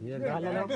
झालेलं